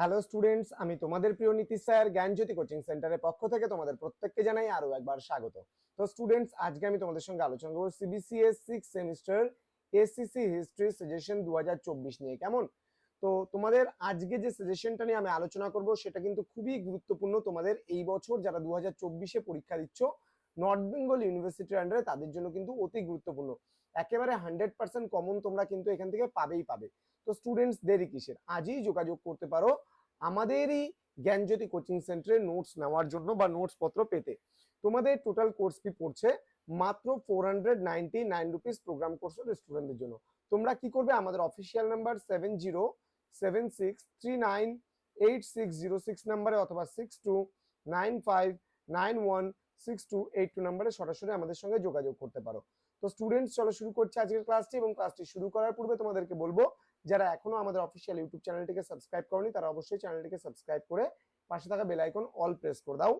Hello students আমি তোমাদের প্রিয় নীতিশ স্যার, জ্ঞানজ্যোতি কোচিং সেন্টারের পক্ষ থেকে তোমাদের প্রত্যেককে জানাই আরও একবার স্বাগত। তো স্টুডেন্টস আজকে আমি তোমাদের সঙ্গে আলোচনা করব CBCS six semester SCC history suggestion দু হাজার চব্বিশ নিয়ে, কেমন? তো তোমাদের আজকে যে সাজেশনটা নিয়ে আমি আলোচনা করব, সেটা কিন্তু খুবই গুরুত্বপূর্ণ। তোমাদের এই বছর যারা দু হাজার চব্বিশে পরীক্ষা দিচ্ছ নর্থ বেঙ্গল ইউনিভার্সিটির আন্ডারে তাদের জন্য কিন্তু অতি গুরুত্বপূর্ণ। একেবারে হান্ড্রেড পার্সেন্ট কমন তোমরা কিন্তু এখান থেকে পাবেই পাবে। তো স্টুডেন্টস দেরি কিসের? আজই যোগাযোগ করতে পারো। আমাদেরই জ্ঞানজ্যোতি কোচিং সেন্টারে নোটস নেওয়ার জন্য বা নোটস পত্র পেতে। তোমাদের টোটাল কোর্স ফি পড়ছে মাত্র four hundred ninety nine rupees program কোর্সের স্টুডেন্টদের জন্য। তোমরা কি করবে? আমাদের official number seven zero seven six three nine eight six zero six নাম্বারে অথবা six two nine five nine one six two eight two নাম্বারে সরাসরি আমাদের সঙ্গে যোগাযোগ করতে পারো। তো স্টুডেন্টস চলো শুরু করছে আজকের ক্লাসটি এবং ক্লাসটি শুরু করার পূর্বে তোমাদেরকে বলব যারা এখনও আমাদের অফিসিয়াল ইউটিউব চ্যানেলটিকে সাবস্ক্রাইব করনি, তারা অবশ্যই চ্যানেলটিকে সাবস্ক্রাইব করে পাশে থাকা বেল আইকন অল প্রেস করে দাও।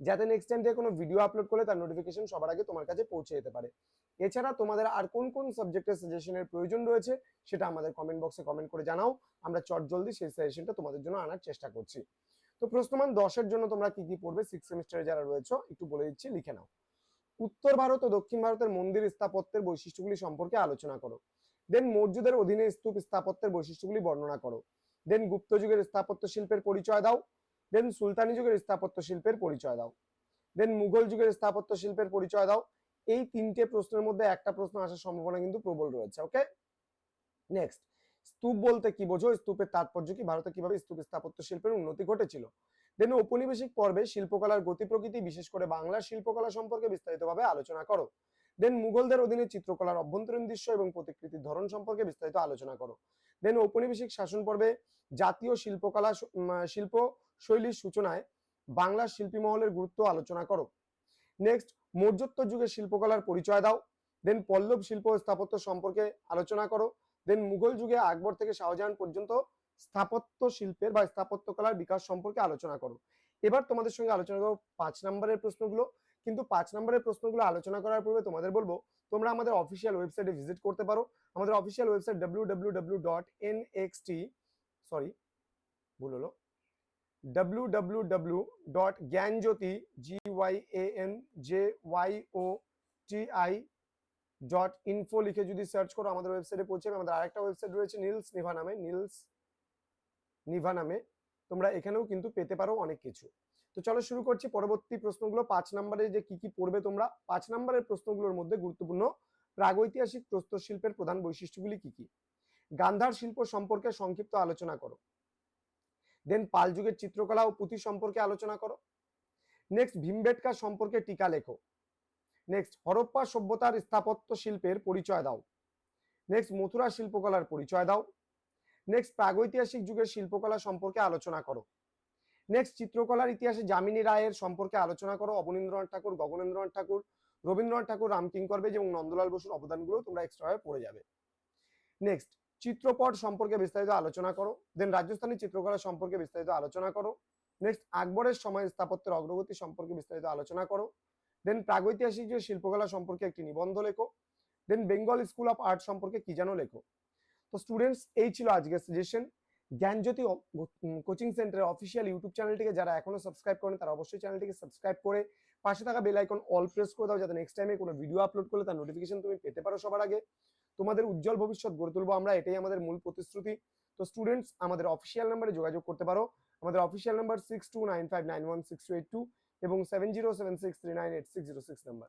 যাতে নেক্সট টাইম থেকে কোনো ভিডিও আপলোড করলে তার নোটিফিকেশন সবার আগে তোমার কাছে পৌঁছে যেতে পারে। এছাড়া তোমাদের আর কোন কোন সাবজেক্টের সাজেশনের প্রয়োজন রয়েছে, সেটা আমাদের কমেন্ট বক্সে কমেন্ট করে জানাও। আমরা চট জলদি সেই সাজেশনটা তোমাদের জন্য আনার চেষ্টা করছি। তো প্রশ্নমান দশের জন্য তোমরা কি কি পড়বে সিক্স সেমিস্টারে যারা রয়েছে, একটু বলে দিচ্ছি, লিখে নাও। উত্তর ভারত ও দক্ষিণ ভারতের মন্দির স্থাপত্যের বৈশিষ্ট্যগুলি সম্পর্কে আলোচনা করো। দেন মৌর্যদের অধীনে স্তূপ স্থাপত্যের বৈশিষ্ট্যগুলি বর্ণনা করো। দেন গুপ্ত যুগের স্থাপত্য শিল্পের পরিচয় দাও। দেন সুলতানি যুগের স্থাপত্য শিল্পের পরিচয় দাও। দেন মুঘল যুগের স্থাপত্য শিল্পের পরিচয় দাও। এই তিনটে প্রশ্নের মধ্যে একটা প্রশ্ন আসার সম্ভাবনা কিন্তু প্রবল রয়েছে ওকে নেক্সট স্তূপ বলতে কি বোঝো? স্তূপের তাৎপর্য কি? ভারতে কীভাবে স্তূপ স্থাপত্য শিল্পের উন্নতি ঘটেছিল? দেন ঔপনিবেশিক পর্বে শিল্পকলার গতি প্রকৃতি, বিশেষ করে বাংলার শিল্পকলা সম্পর্কে বিস্তারিতভাবে আলোচনা করো। দেন মুঘলদের অধীনে চিত্রকলার অভ্যন্তরীণ দৃশ্য এবং প্রতিকৃতির ধরন সম্পর্কে বিস্তারিত আলোচনা করো। দেন ঔপনিবেশিক শাসন পর্বে জাতীয় শিল্পকলা শিল্প শৈলীর সূচনায় বাংলার শিল্পী মহলের গুরুত্ব আলোচনা করো। নেক্সট মৌর্যোত্তর যুগের শিল্পকলার পরিচয় দাও। দেন পল্লব শিল্প স্থাপত্য সম্পর্কে আলোচনা করো। দেন মুঘল যুগে আকবর থেকে শাহজাহান পর্যন্ত স্থাপত্য শিল্পের বা স্থাপত্য কলার বিকাশ সম্পর্কে আলোচনা করো। এবার তোমাদের সঙ্গে আলোচনা করব পাঁচ নম্বরের প্রশ্নগুলো। কিন্তু পাঁচ নম্বরের প্রশ্নগুলো আলোচনা করার পূর্বে তোমাদের বলব, তোমরা আমাদের অফিসিয়াল ওয়েবসাইটে ভিজিট করতে পারো। আমাদের official website W W W dot N X T sorry ভুল হলো। W W W dot Gyanjyoti G Y A N J Y O T I dot info লিখে যদি সার্চ করো আমাদের ওয়েবসাইটে পৌঁছে যাবে। আমাদের আরেকটা ওয়েবসাইট রয়েছে নীলস নিভা নামে, নীলস নিভা নামে। তোমরা এখানেও কিন্তু পেতে পারো অনেক কিছু। তো চলো শুরু করছি পরবর্তী প্রশ্নগুলো। পাঁচ নম্বরে যে কি কি পড়বে তোমরা? পাঁচ নম্বরের প্রশ্নগুলোর মধ্যে গুরুত্বপূর্ণ প্রাগৈতিহাসিক প্রস্তর শিল্পের প্রধান বৈশিষ্ট্যগুলি কি কি? গান্ধার শিল্প সম্পর্কে সংক্ষিপ্ত আলোচনা করো। দেন পাল যুগের চিত্রকলা ও পুঁথি সম্পর্কে আলোচনা করো। নেক্সট ভীমবেটকা সম্পর্কে টিকা লেখো। নেক্সট হরপ্পা সভ্যতার স্থাপত্য শিল্পের পরিচয় দাও। নেক্সট মথুরা শিল্পকলার পরিচয় দাও। নেক্সট প্রাগৈতিহাসিক যুগের শিল্পকলা সম্পর্কে আলোচনা করো। নেক্সট চিত্রকলার ইতিহাসে যামিনী রায়ের সম্পর্কে আলোচনা করো। অবনীন্দ্রনাথ ঠাকুর, গগনেন্দ্রনাথ ঠাকুর, রবীন্দ্রনাথ ঠাকুর রামকিঙ্কর বেজ এবং নন্দলাল বসুর অবদানগুলো তোমরা এক্সট্রা পড়ে যাবে। নেক্সট চিত্রপট সম্পর্কে বিস্তারিত আলোচনা করো। দেন রাজস্থানী চিত্রকলা সম্পর্কে বিস্তারিত আলোচনা করো। নেক্সট আকবরের সময় স্থাপত্যের অগ্রগতি সম্পর্কে বিস্তারিত আলোচনা করো। দেন প্রাগৈতিহাসিক যে শিল্পকলা সম্পর্কে একটি নিবন্ধ লেখো। Then Bengal school of art সম্পর্কে কি জানো লেখো। তো স্টুডেন্টস এই ছিল আজকের সাজেশন জ্ঞানজ্যোতি কোচিং সেন্টারের অফিসিয়াল ইউটিউব চ্যানেলটিকে যারা এখনও সাবস্ক্রাইব করেন, তারা অবশ্যই চ্যানেলটিকে সাবস্ক্রাইব করে পাশে থাকা বেল আইকন অল প্রেস করে দাও, যাতে নেক্সট টাইমে কোনো ভিডিও আপলোড করলে তার নোটিফিকেশন তুমি পেতে পারো সবার আগে। তোমাদের উজ্জ্বল ভবিষ্যৎ গড়ে তুলবো আমরা, এটাই আমাদের মূল প্রতিশ্রুতি। তো স্টুডেন্টস আমাদের অফিসিয়াল নাম্বারে যোগাযোগ করতে পারো। আমাদের official number six two nine five nine one six two eight two এবং seven zero seven six three nine eight six zero six number